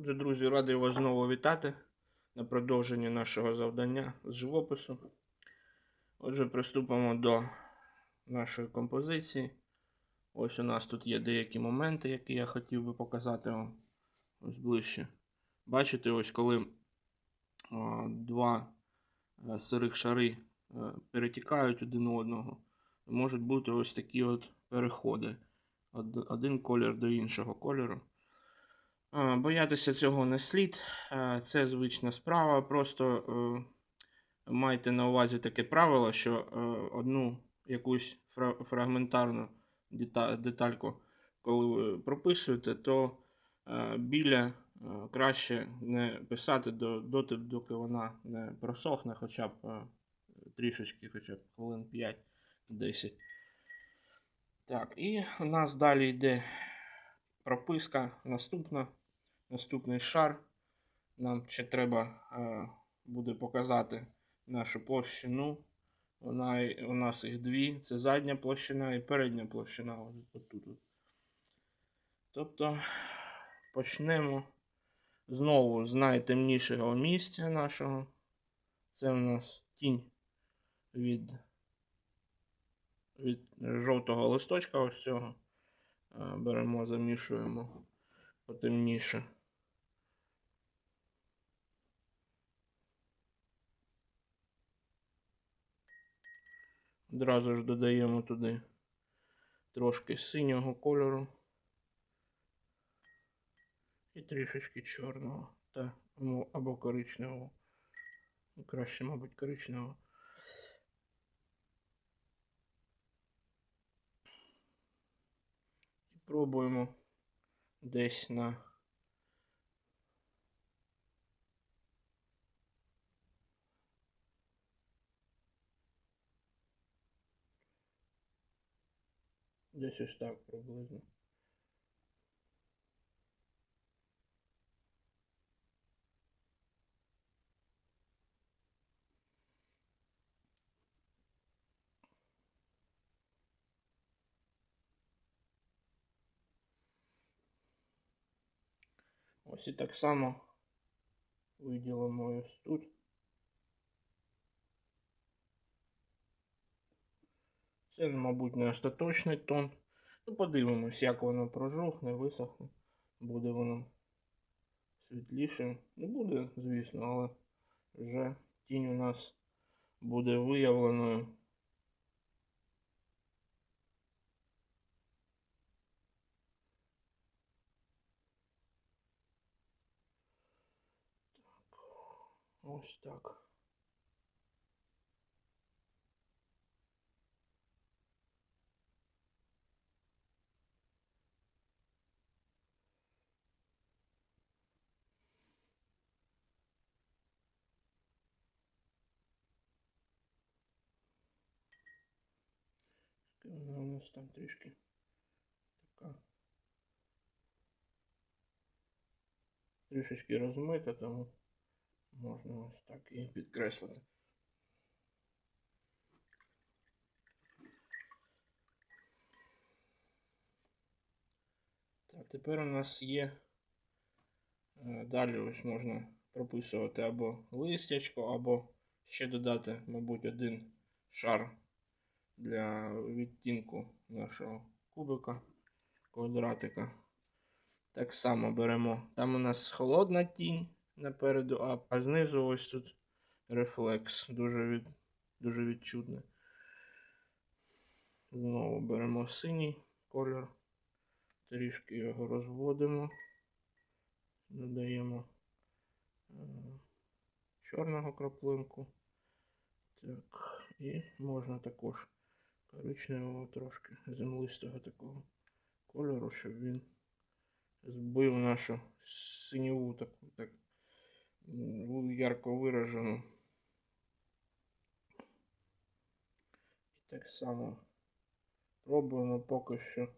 Отже, друзі, радий вас знову вітати на продовженні нашого завдання з живопису. Отже, приступимо до нашої композиції. Ось у нас тут є деякі моменти, які я хотів би показати вам ось ближче. Бачите, ось коли а, два е, сирих шари е, перетікають один одного, можуть бути ось такі от переходи. Од- Один колір до іншого кольору. Е, Боятися цього не слід. Е, Це звична справа. Просто е, майте на увазі таке правило, що одну якусь фрагментарну детальку, коли ви прописуєте, то біля краще не писати до, доти, доки вона не просохне, хоча б трішечки, хоча б хвилин 5-10. Так, і у нас далі йде прописка наступна. Наступний шар. Нам ще треба е, буде показати нашу площину. Вона, у нас їх дві. Це задня площина і передня площина. Отут. Тобто почнемо знову з найтемнішого місця нашого. Це у нас тінь від, від жовтого листочка ось цього. Е, Беремо, замішуємо потемніше. Одразу ж додаємо туди трошки синього кольору і трішечки чорного та ну, або коричневого. Ну, Краще, мабуть, коричневого. І пробуємо десь на десь ось так приблизно. Ось і так само виділимо ось тут. Це, мабуть, не остаточний тон. Ну, подивимось, як воно прожухне, висохне. Буде воно світліше. Не буде, звісно, але вже тінь у нас буде виявленою. Ось так. Вона у нас там трішки така. Трішечки розмита, тому можна ось так і підкреслити. Так, тепер у нас є. е, Далі ось можна прописувати або листячко, або ще додати, мабуть, один шар для відтінку нашого кубика, квадратика. Так само беремо. Там у нас холодна тінь напереду, а, знизу ось тут рефлекс. Дуже, від, дуже відчутний. Знову беремо синій кольор. Трішки його розводимо. Додаємо е, чорного краплинку. Так, і можна також коричневого трошки землистого такого кольору, щоб він збив нашу синьову таку так ярко виражену. І так само пробуємо поки що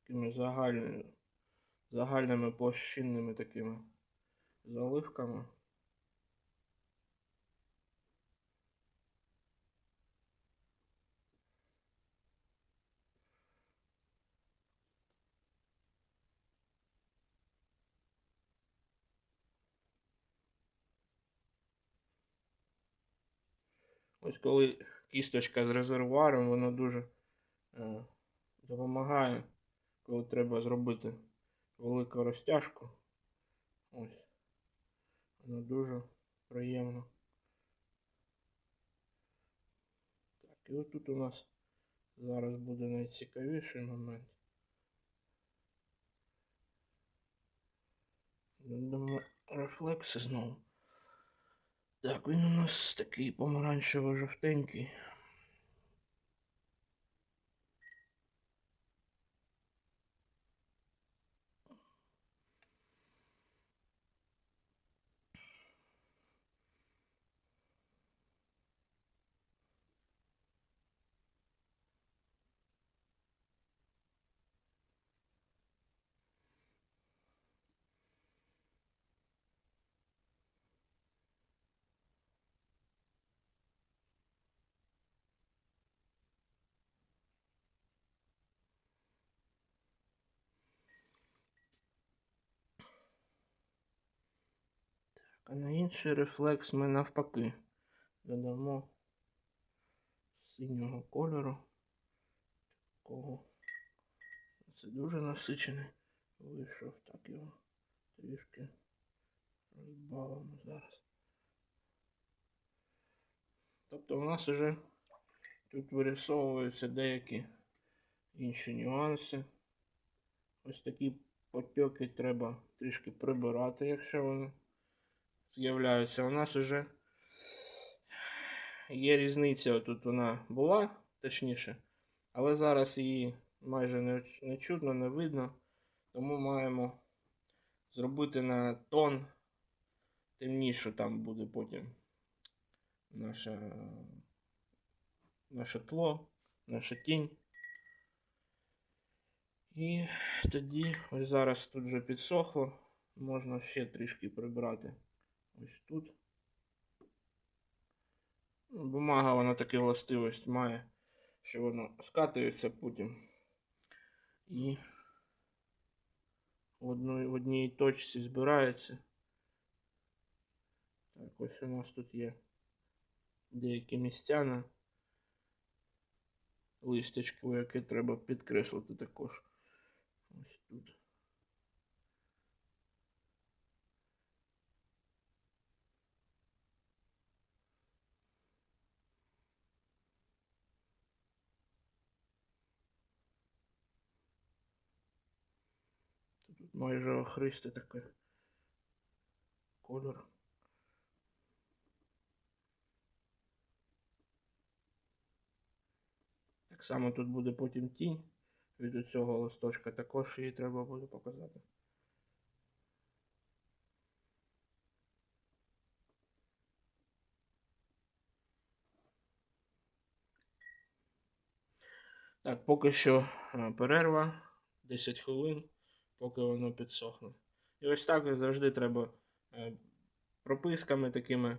такими загальними, загальними площинними такими заливками. Ось коли кісточка з резервуаром, воно дуже е, допомагає, коли треба зробити велику розтяжку. Ось. Воно дуже приємно. Так, і отут у нас зараз буде найцікавіший момент. Додамо рефлекси знову. Так, він у нас такий помаранчево-жовтенький. А на інший рефлекс ми навпаки додамо синього кольору. Такого. Це дуже насичений вийшов. Так його трішки розбавимо зараз. Тобто у нас вже тут вирисовуються деякі інші нюанси. Ось такі потьоки треба трішки прибирати, якщо вони з'являються. У нас вже є різниця, тут вона була, точніше, але зараз її майже не, не чутно, не видно. Тому маємо зробити на тон темнішу, там буде потім наше, наше тло, наша тінь. І тоді, ось зараз тут вже підсохло, можна ще трішки прибрати ось тут. Ну, Бумага вона таку властивість має, що воно скатується потім. І в одній, в одній точці збирається. Так, ось у нас тут є деякі місця на листячку, яке треба підкреслити також. Ось тут. Тут майже охристе таке кольор. Так само тут буде потім тінь від цього листочка, також її треба буде показати. Так, поки що е, перерва 10 хвилин, поки воно підсохне. І ось так завжди треба е, прописками такими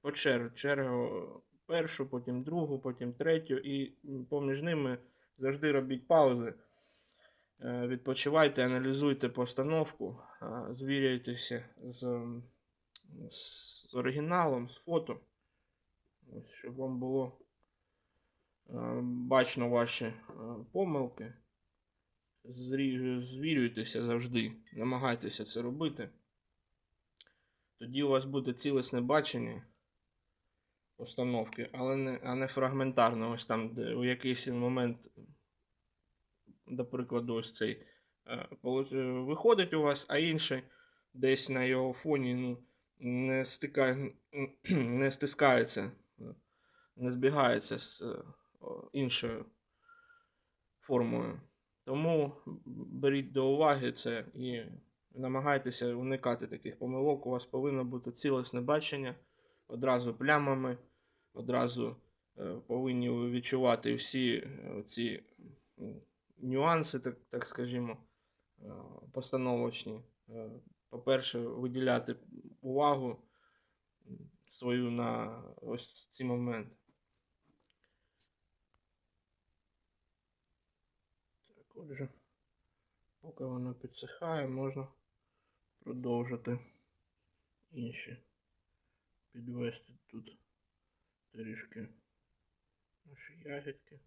по чергу, чергу першу, потім другу, потім третю, і поміж ними завжди робіть паузи. Е, Відпочивайте, аналізуйте постановку, е, звіряйтеся з, з оригіналом, з фото, щоб вам було бачно ваші помилки. Звірюйтеся завжди, намагайтеся це робити. Тоді у вас буде цілісне бачення постановки, але не, а не фрагментарно. Ось там, де у якийсь момент, до прикладу, ось цей е, е, виходить у вас, а інший десь на його фоні ну, не, стикає, не стискається, не збігається з е, іншою формою. Тому беріть до уваги це і намагайтеся уникати таких помилок. У вас повинно бути цілісне бачення одразу плямами, одразу е, повинні ви відчувати всі е, ці нюанси, так, так скажімо, е, постановочні. По-перше, виділяти увагу свою на ось ці моменти. Отже, поки воно підсихає, можна продовжити інші підвести тут трішки наші ягідки.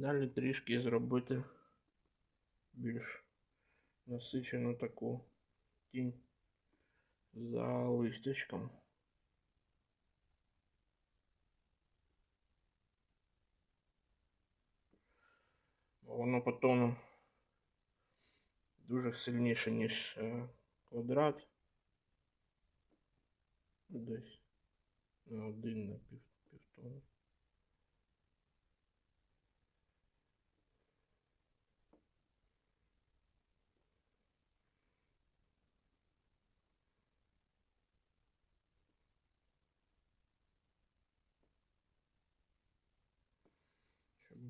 Далі трішки зробити більш насичену таку тінь за листячком. Бо Воно по тону дуже сильніше, ніж е, квадрат. Десь на один на пів, півтону.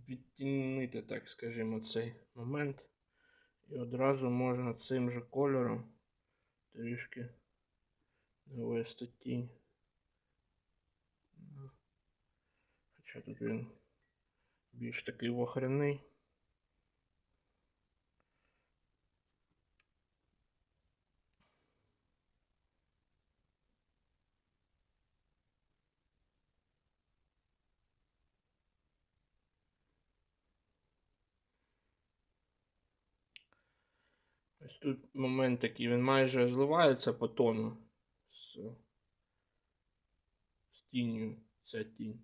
Відтінити, так скажімо, цей момент. І одразу можна цим же кольором трішки навести тінь. Хоча тут він більш такий вохряний. Тут момент такий, він майже зливається по тону з, з тінню. Ця тінь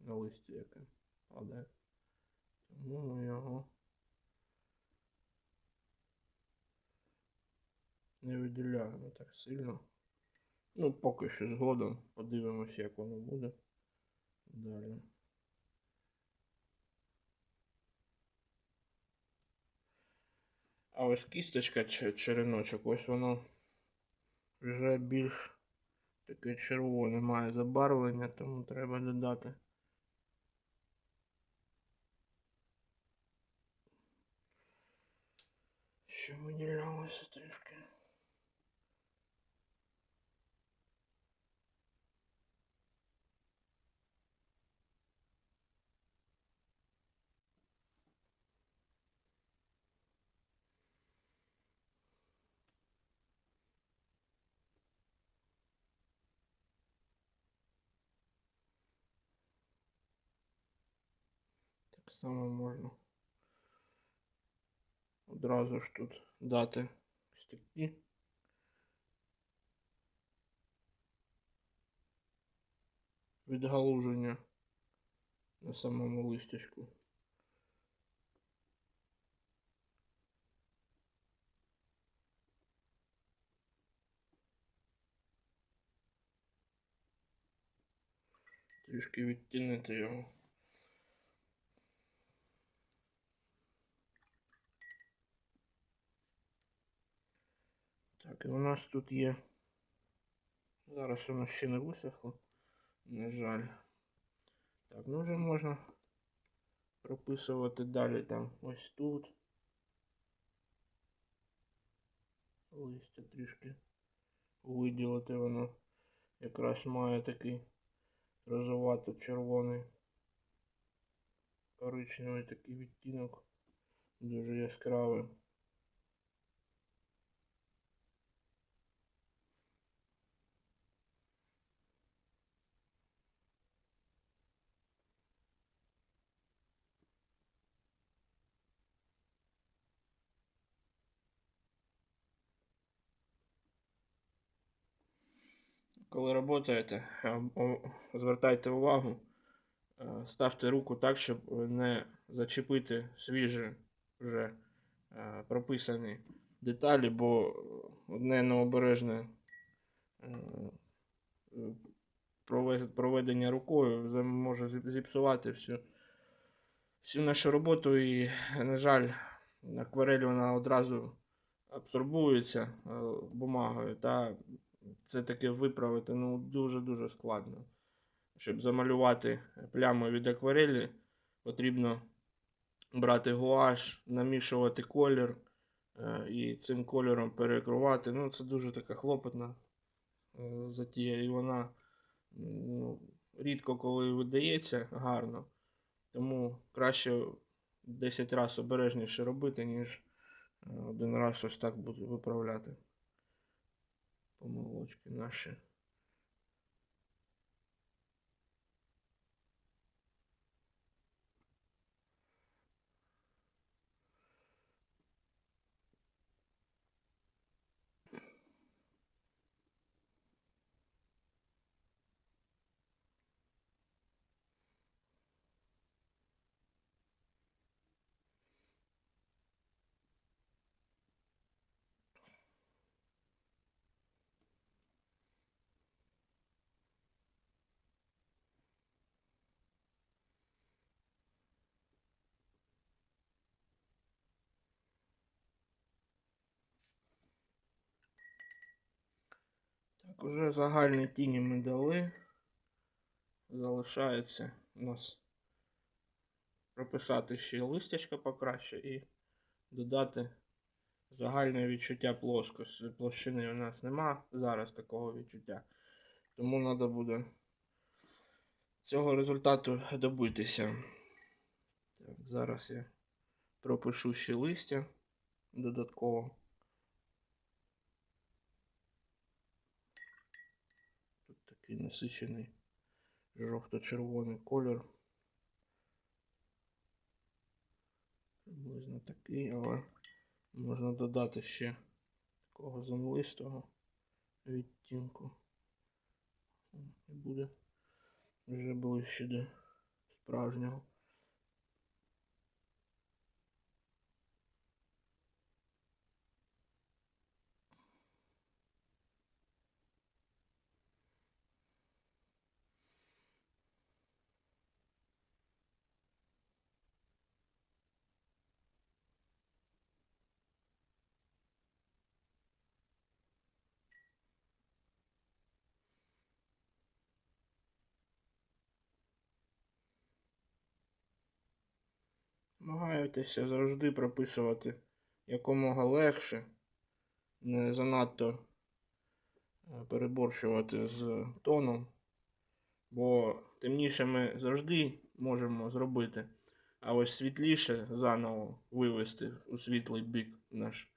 на листі, яка падає. Тому ми його не виділяємо так сильно. Ну, поки що згодом подивимося, як воно буде далі. А ось кісточка череночок, ось воно вже більш таке червоне має забарвлення, тому треба додати. Що виділялося трішки. Так само можна одразу ж тут дати стільки. Відгалуження на самому листячку. Трішки відтінити його. Так, у нас тут є. Зараз воно ще не висохло. На жаль. Так, ну вже можна прописувати далі там ось тут. Листя трішки виділити воно якраз має такий розовато-червоний коричневий такий відтінок. Дуже яскравий. Коли працюєте, звертайте увагу, ставте руку так, щоб не зачепити свіжі вже прописані деталі, бо одне необережне е, проведення рукою може зіпсувати всю, всю нашу роботу і, на жаль, акварель вона одразу абсорбується е, бумагою та це таке виправити ну, дуже-дуже складно. Щоб замалювати пляму від акварелі, потрібно брати гуаш, намішувати колір е, і цим кольором перекривати. Ну, це дуже така хлопотна е, затія, і вона ну, рідко коли видається гарно. Тому краще 10 разів обережніше робити, ніж е, один раз ось так буду виправляти помилочки наші. Так, уже загальні тіні ми дали. Залишається у нас прописати ще листячка покраще і додати загальне відчуття плоскості. Площини у нас нема зараз такого відчуття. Тому треба буде цього результату добитися. Так, зараз я пропишу ще листя додатково. Тут такий насичений жовто-червоний колір. Приблизно такий, але можна додати ще такого землистого відтінку. І буде вже ближче до справжнього. Намагайтеся завжди прописувати якомога легше, не занадто е, переборщувати з тоном, бо темніше ми завжди можемо зробити, а ось світліше заново вивести у світлий бік наш.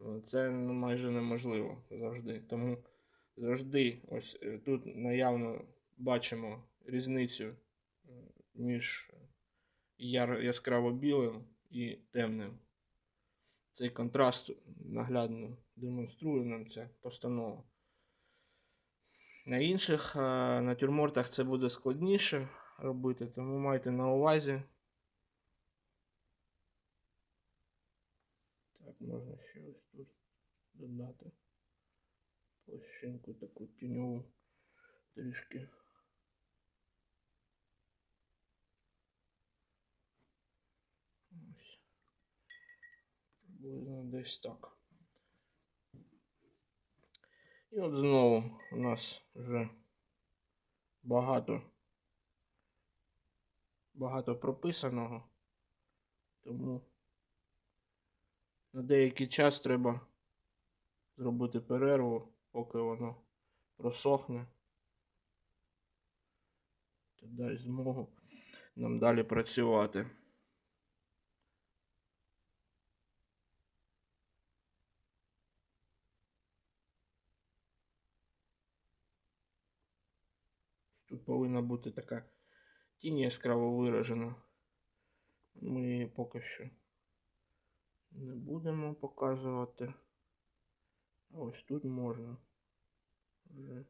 е, Це ну, майже неможливо завжди. Тому завжди ось е, тут наявно бачимо різницю між яскраво білим і темним. Цей контраст наглядно демонструє нам ця постанова. На інших е, натюрмортах це буде складніше робити, тому майте на увазі. Так, можна ще ось тут додати площинку таку тіньову трішки. Приблизно десь так. І от знову у нас вже багато багато прописаного, тому на деякий час треба зробити перерву, поки воно просохне. Дасть змогу нам далі працювати. Тут повинна бути така тінь яскраво виражена. Ми поки що не будемо показувати. А ось тут можна вже.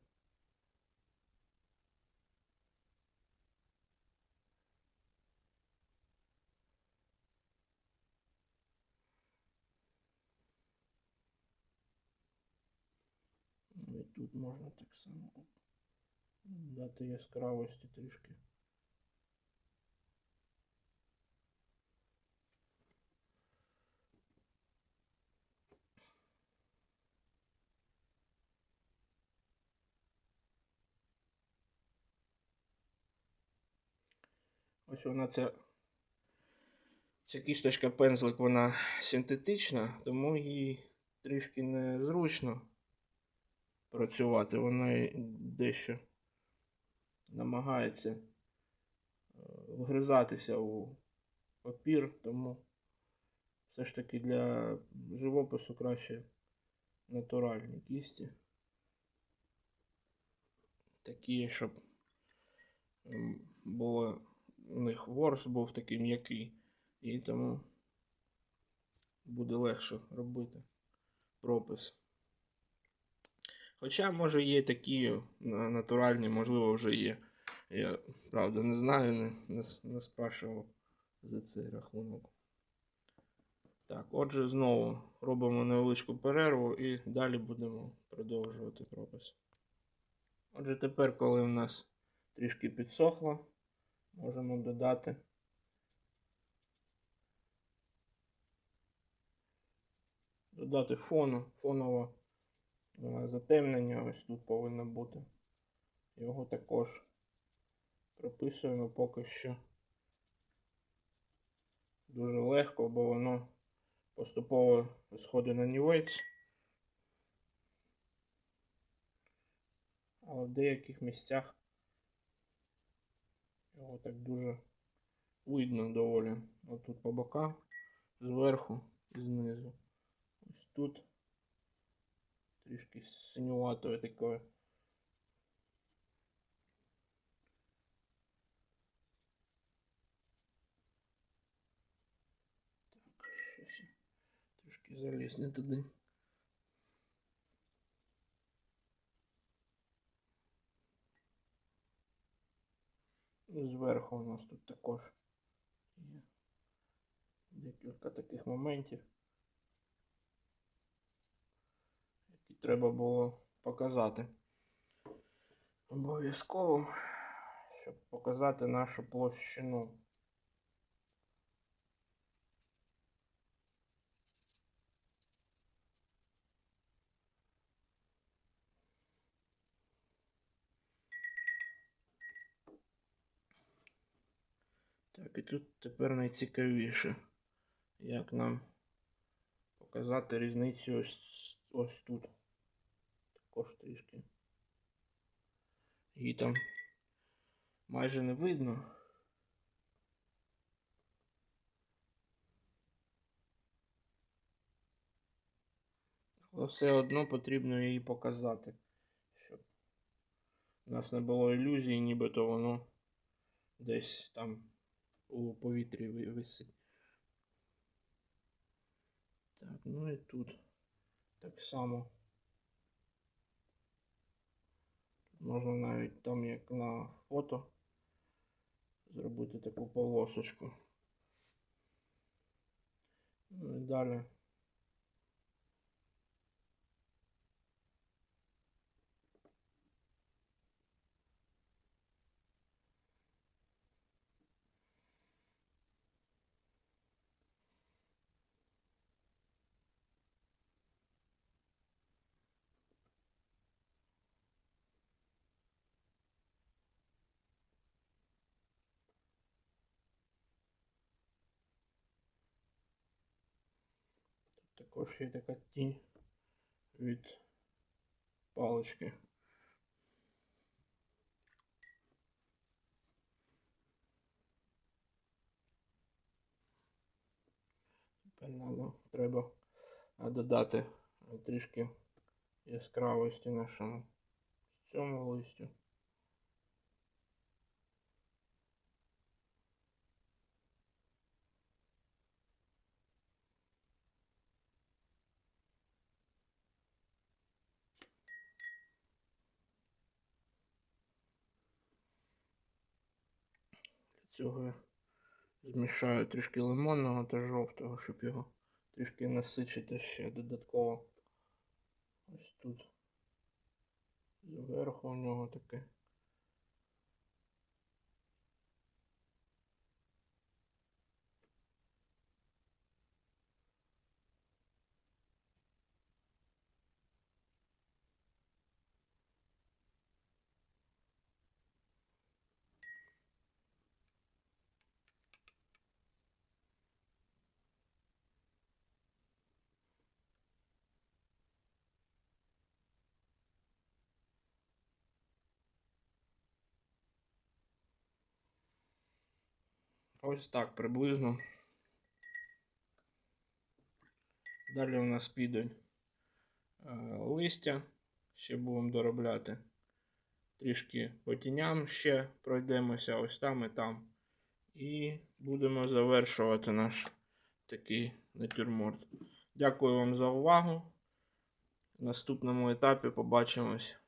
І тут можна так само дати яскравості трішки. Ось вона ця Ця кісточка пензлик вона синтетична, тому їй трішки незручно працювати. Вона дещо намагається е, вгризатися у папір, тому все ж таки для живопису краще натуральні кісті. Такі, щоб було у них ворс був такий м'який, і тому буде легше робити пропис. Хоча, може, є такі е, натуральні, можливо, вже є. Я правда не знаю, не, не, не спрашував за цей рахунок. Так, отже, знову робимо невеличку перерву і далі будемо продовжувати пропис. Отже, тепер, коли в нас трішки підсохло, можемо додати додати фону, фонове е, затемнення ось тут повинно бути. Його також прописуємо поки що дуже легко, бо воно поступово сходить на нівець. Але в деяких місцях його так дуже видно доволі. Отут по боках, зверху і знизу. Ось тут трішки синюватою такою. Так, щось трішки заліз не туди. І зверху у нас тут також є декілька таких моментів, які треба було показати. Обов'язково, щоб показати нашу площину. Так, і тут тепер найцікавіше, як нам показати різницю ось, ось тут. Також трішки. Її там майже не видно. Але все одно потрібно її показати, щоб у нас не було ілюзії, нібито воно десь там у повітрі висить. Так, ну і тут так само. Тут можна навіть там, як на фото, зробити таку полосочку. Ну і далі. Також є така тінь від палички. Тепер треба додати трішки яскравості нашому цьому листю. Цього змішаю трішки лимонного та жовтого, щоб його трішки насичити ще додатково. Ось тут. Зверху у нього таке. Ось так приблизно. Далі у нас підуть е, листя. Ще будемо доробляти. Трішки по тіням ще пройдемося ось там і там. І будемо завершувати наш такий натюрморт. Дякую вам за увагу. В наступному етапі побачимось